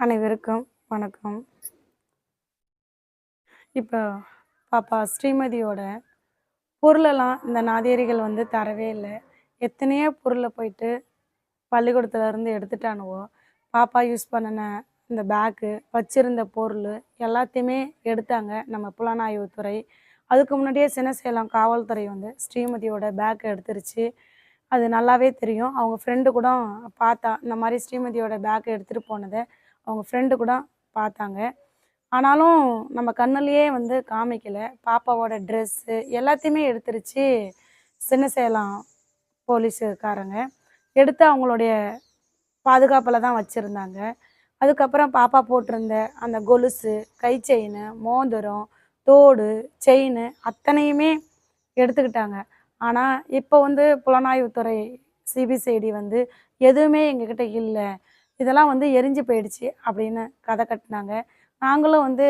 அனைவருக்கும் வணக்கம். இப்போ பாப்பா ஸ்ரீமதியோட பொருளெல்லாம் இந்த நாதியரிகள் வந்து தரவே இல்லை. எத்தனையோ பொருளை போயிட்டு பள்ளிக்கூடத்துல இருந்து எடுத்துட்டானுவோ. பாப்பா யூஸ் பண்ணின இந்த பேக்கு வச்சிருந்த பொருள் எல்லாத்தையுமே எடுத்தாங்க நம்ம புலனாய்வுத்துறை. அதுக்கு முன்னாடியே சின்னசேலம் காவல்துறை வந்து ஸ்ரீமதியோட பேக் எடுத்துருச்சு. அது நல்லாவே தெரியும். அவங்க ஃப்ரெண்டு கூட பார்த்தா இந்த மாதிரி ஸ்ரீமதியோட பேக் எடுத்துகிட்டு போனதை அவங்க ஃப்ரெண்டு கூட பார்த்தாங்க. ஆனாலும் நம்ம கண்ணுலேயே வந்து காமிக்கலை. பாப்பாவோட ட்ரெஸ்ஸு எல்லாத்தையுமே எடுத்துருச்சு சின்னசேலம் போலீஸுக்காரங்க எடுத்து அவங்களுடைய பாதுகாப்பில் தான் வச்சுருந்தாங்க. அதுக்கப்புறம் பாப்பா போட்டிருந்த அந்த கொலுசு கை செயின் மோதிரம் தோடு செயின் அத்தனையுமே எடுத்துக்கிட்டாங்க. ஆனால் இப்போ வந்து புலனாய்வுத்துறை சிபிசிஐடி வந்து எதுவுமே எங்ககிட்ட இல்லை. இதெல்லாம் வந்து எரிஞ்சு போயிடுச்சு அப்படின்னு கதை கட்டினாங்க. நாங்களும் வந்து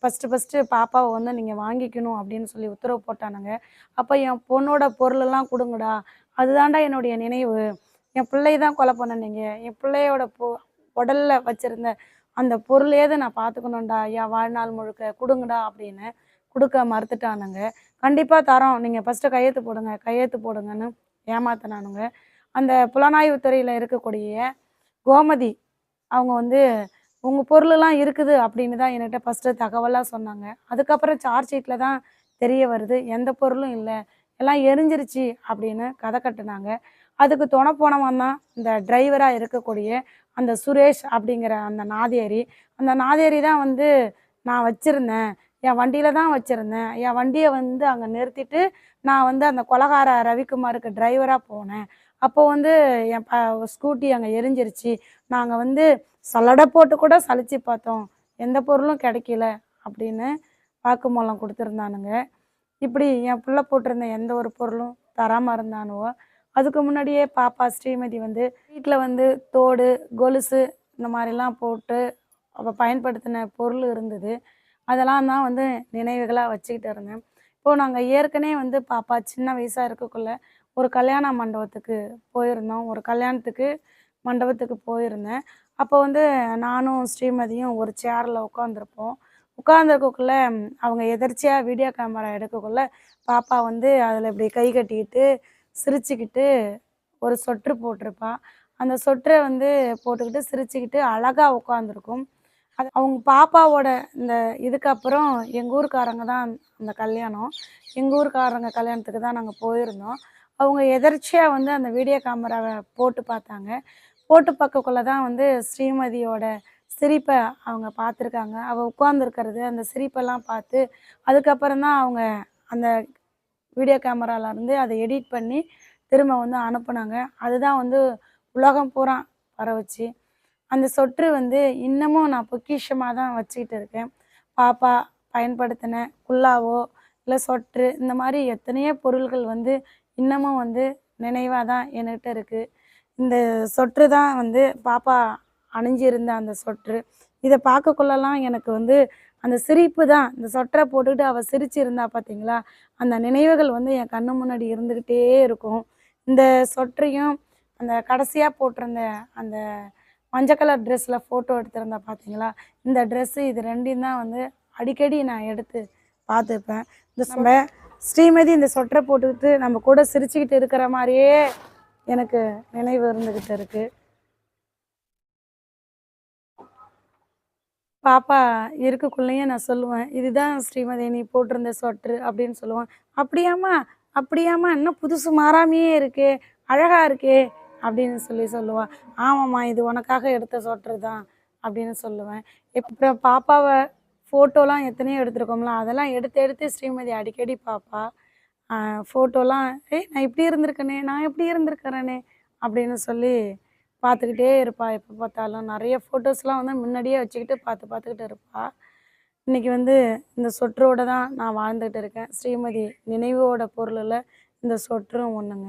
ஃபஸ்ட்டு ஃபஸ்ட்டு பாப்பாவை வந்து நீங்கள் வாங்கிக்கணும் அப்படின்னு சொல்லி உத்தரவு போட்டானுங்க. அப்போ என் பொண்ணோட பொருளெல்லாம் கொடுங்கடா. அதுதான்டா என்னுடைய நினைவு. என் பிள்ளையை தான் கொலை பண்ணனீங்க. என் பிள்ளையோட பொ உடலில் வச்சுருந்த அந்த பொருளையாவது நான் பார்த்துக்கணும்டா என் வாழ்நாள் முழுக்க கொடுங்கடா அப்படின்னு கொடுக்க மறுத்துட்டானுங்க. கண்டிப்பாக தரோம். நீங்கள் ஃபஸ்ட்டு கையெழுத்து போடுங்க. கையெழுத்து போடுங்கன்னு ஏமாத்தினானுங்க. அந்த புலனாய்வுத்துறையில் இருக்கக்கூடிய கோமதி அவங்க வந்து உங்கள் பொருளெல்லாம் இருக்குது அப்படின்னு தான் என்கிட்ட ஃபஸ்ட்டு தகவலாக சொன்னாங்க. அதுக்கப்புறம் சார்ஜ் ஷீட்டில் தான் தெரிய வருது எந்த பொருளும் இல்லை எல்லாம் எரிஞ்சிருச்சு அப்படின்னு கதை கட்டுனாங்க. அதுக்கு துணை போனவன் தான் இந்த டிரைவராக இருக்கக்கூடிய அந்த சுரேஷ் அப்படிங்கிற அந்த நாதேரி. அந்த நாதேரி தான் வந்து நான் வச்சுருந்தேன் என் வண்டியில் தான் வச்சுருந்தேன். என் வண்டியை வந்து அங்கே நிறுத்திட்டு நான் வந்து அந்த கொலகார ரவிக்குமாருக்கு டிரைவராக போனேன். அப்போது வந்து என் ப ஸ்கூட்டி அங்கே எரிஞ்சிருச்சு. நாங்கள் வந்து சல்லடை போட்டு கூட சலிச்சு பார்த்தோம். எந்த பொருளும் கிடைக்கல அப்படின்னு வாக்குமூலம் கொடுத்துருந்தானுங்க. இப்படி என் பிள்ளை போட்டிருந்த எந்த ஒரு பொருளும் தராமல் இருந்தானுவோ அதுக்கு முன்னாடியே பாப்பா ஸ்ரீமதி வந்து வீட்டில் வந்து தோடு கொலுசு இந்த மாதிரிலாம் போட்டு அவள் பயன்படுத்தின பொருள் இருந்தது. அதெல்லாம் தான் வந்து நினைவுகளாக வச்சுக்கிட்டு இருந்தேன். இப்போது நாங்கள் ஏற்கனவே வந்து பாப்பா சின்ன வயசாக இருக்கக்குள்ள ஒரு கல்யாண மண்டபத்துக்கு போயிருந்தோம். ஒரு கல்யாணத்துக்கு மண்டபத்துக்கு போயிருந்தேன். அப்போ வந்து நானும் ஸ்ரீமதியும் ஒரு சேரில் உட்காந்துருப்போம் உட்காந்துருக்கக்குள்ள அவங்க எதர்ச்சியாக வீடியோ கேமரா எடுக்கக்குள்ள பாப்பா வந்து அதில் இப்படி கை கட்டிக்கிட்டு சிரிச்சுக்கிட்டு ஒரு சொட்ரு போட்டிருப்பா. அந்த சொட்டரை வந்து போட்டுக்கிட்டு சிரிச்சுக்கிட்டு அழகாக உட்காந்துருக்கும் அது அவங்க பாப்பாவோட இந்த இதுக்கப்புறம் எங்கள் ஊருக்காரங்க தான் அந்த கல்யாணம். எங்கள் ஊருக்காரங்க கல்யாணத்துக்கு தான் நாங்கள் போயிருந்தோம். அவங்க எதர்ச்சியாக வந்து அந்த வீடியோ கேமராவை போட்டு பார்த்தாங்க. போட்டு பார்க்கக்குள்ள தான் வந்து ஸ்ரீமதியோட சிரிப்பை அவங்க பார்த்துருக்காங்க. அவள் உட்காந்துருக்கிறது அந்த சிரிப்பெல்லாம் பார்த்து அதுக்கப்புறம் தான் அவங்க அந்த வீடியோ கேமராலேருந்து அதை எடிட் பண்ணி திரும்ப வந்து அனுப்புனாங்க. அதுதான் வந்து உலகம் பூரா பரவுச்சு. அந்த சொற்று வந்து இன்னமும் நான் பொக்கிஷமாக தான் வச்சுக்கிட்டு இருக்கேன். பாப்பா பயன்படுத்தின குல்லாவோ இல்லை சொற்று இந்த மாதிரி எத்தனையோ பொருள்கள் வந்து இன்னமும் வந்து நினைவாக தான் என்கிட்ட இருக்குது இந்த சொற்று தான் வந்து பாப்பா அணிஞ்சிருந்த அந்த சொற்று. இதை பார்க்கக்குள்ளலாம் எனக்கு வந்து அந்த சிரிப்பு தான். இந்த சொட்டரை போட்டுக்கிட்டு அவள் சிரிச்சிருந்தா பார்த்தீங்களா அந்த நினைவுகள் வந்து என் கண்ணு முன்னாடி இருந்துக்கிட்டே இருக்கும். இந்த சொற்றையும் அந்த கடைசியாக போட்டிருந்த அந்த மஞ்சள் கலர் ட்ரெஸ்ஸில் ஃபோட்டோ எடுத்திருந்தா பார்த்தீங்களா இந்த ட்ரெஸ்ஸு இது ரெண்டையும் தான் வந்து அடிக்கடி நான் எடுத்து பார்த்துப்பேன். இந்த நம்ம ஸ்ரீமதி இந்த சொட்டரை போட்டுக்கிட்டு நம்ம கூட சிரிச்சுக்கிட்டு இருக்கிற மாதிரியே எனக்கு நினைவு இருந்துக்கிட்டு இருக்குது பாப்பா இருக்கக்குள்ளேயும் நான் சொல்லுவேன் இதுதான் ஸ்ரீமதி நீ போட்டிருந்த சொட்ரு அப்படின்னு சொல்லுவேன். அப்படியாம்மா அப்படியாம்மா இன்னும் புதுசு மாறாமையே இருக்கே அழகா இருக்கே அப்படின்னு சொல்லி சொல்லுவாள் ஆமாம்மா இது உனக்காக எடுத்த சொட்ரு தான் அப்படின்னு சொல்லுவேன். இப்போ பாப்பாவை ஃபோட்டோலாம் எத்தனையோ எடுத்திருக்கோம்ல அதெல்லாம் எடுத்து எடுத்து ஸ்ரீமதி அடிக்கடி பாப்பா. ஃபோட்டோலாம் ஏய் நான் இப்படி இருந்திருக்கனே நான் எப்படி இருந்திருக்கிறேனே அப்படின்னு சொல்லி பார்த்துக்கிட்டே இருப்பா. எப்போ பார்த்தாலும் நிறைய ஃபோட்டோஸ்லாம் வந்து முன்னாடியே வச்சுக்கிட்டு பார்த்து பார்த்துக்கிட்டு இருப்பா. இன்றைக்கி வந்து இந்த சொற்றோடு தான் நான் வாழ்ந்துகிட்டு இருக்கேன். ஸ்ரீமதி நினைவோட பொருளில் இந்த சொற்றும் ஒன்றுங்க